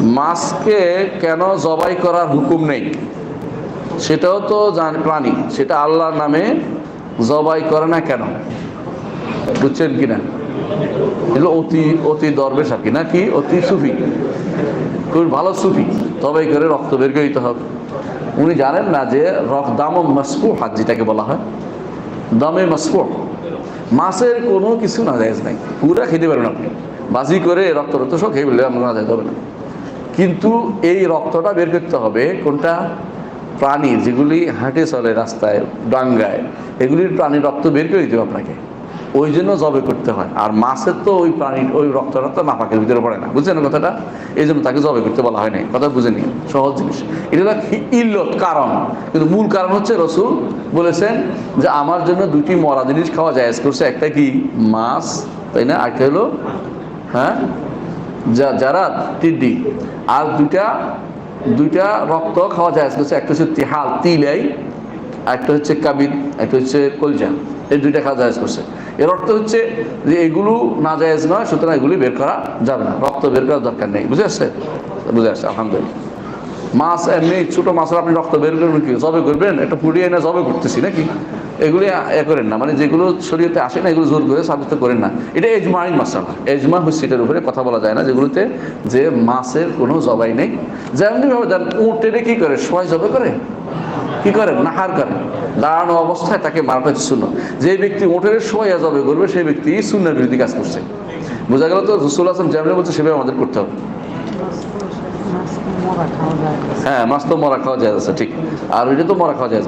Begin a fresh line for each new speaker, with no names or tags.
মাছকে কেন জবাই করার হুকুম নেই? সেটাও তো জান প্রাণী, সেটা আল্লাহর নামে জবাই করে না কেন? বুঝছেন কিনা? এগুলো অতি অতি দরবেশ আর কি, নাকি? অতি সুফি। খুব ভালো সুফি। তবেই করে রক্ত বের করে দিতে হবে। উনি জানেন না যে রক দাম মাসফু হাত যেটাকে বলা হয় দমে মাসফু মাছের কোনো কিছু না যায় নাই। পুরা খেতে পারবেন আপনি। বাজি করে রক্ত রক্ত সব খেয়ে আমরা না যায় হবে না। কিন্তু এই রক্তটা বের করতে হবে কোনটা? প্রাণী, যেগুলি হাঁটে চলে রাস্তায়, ডাঙ্গায়, এগুলির প্রাণীর রক্ত বের করে দিতে আপনাকে। ওই জন্য জবে করতে হয়। আর মাছের তো ওই প্রাণীর ওই রক্তটা তো নাপাকের ভিতরে পড়ে না। বুঝছেন কথাটা? এই জন্য তাকে জবে করতে বলা হয় নাই। কথা বুঝে নিন সহজ জিনিস। এটা হলো ইল্লত কারণ। কিন্তু মূল কারণ হচ্ছে রসুল বলেছেন যে আমার জন্য দুটি মরা জিনিস খাওয়া যায় করছে। একটা কি? মাছ, তাই না? একটা হলো হ্যাঁ? যা যারা তিদি আর দুইটা দুইটা রক্ত খাওয়া যায়, একটা হচ্ছে তিহাল, তিলাই, একটা হচ্ছে কাবিদ একটা হচ্ছে কলজা। এই দুইটা খাওয়া জায়েজ করছে। এর অর্থ হচ্ছে যে এগুলো না জায়েজ নয়, সুতরাং এগুলি বের করা যাবে না। রক্ত বের করার দরকার নেই। বুঝে আসছে? বুঝে আসছে, আলহামদুলিল্লাহ। মাছ এমনি ছোটো মাছের আপনি রক্ত বের করবেন কি? জবে করবেন? একটা ফুটিয়ে এনে জবে করতেছি নাকি? এগুলি এ করেন না। মানে যেগুলো শরীরতে আসে না, এগুলো জোর করে সাবিত করেন না। এটা এজমাইন মাসালা। এজমা হচ্ছে এটার উপরে কথা বলা যায় না, যেগুলোতে যে মাছের কোনো জবাই নেই। যেমনিভাবে দেন উঁটেরে কি করে? সবাই জবে করে? কি করে? নাহার করে। দাঁড়ানো অবস্থায় তাকে মারাটা শূন্য যে ব্যক্তি উঁটের সময় জবে করবে, সেই ব্যক্তি শূন্যের বিরোধী কাজ করছে। বোঝা গেল তো? রসুল আসলাম যেমনি বলছে, সেভাবে আমাদের করতে হবে। হ্যাঁ মাছ তো মরা খাওয়া যায় আছে ঠিক। আর ওইটা তো মরা খাওয়া যায়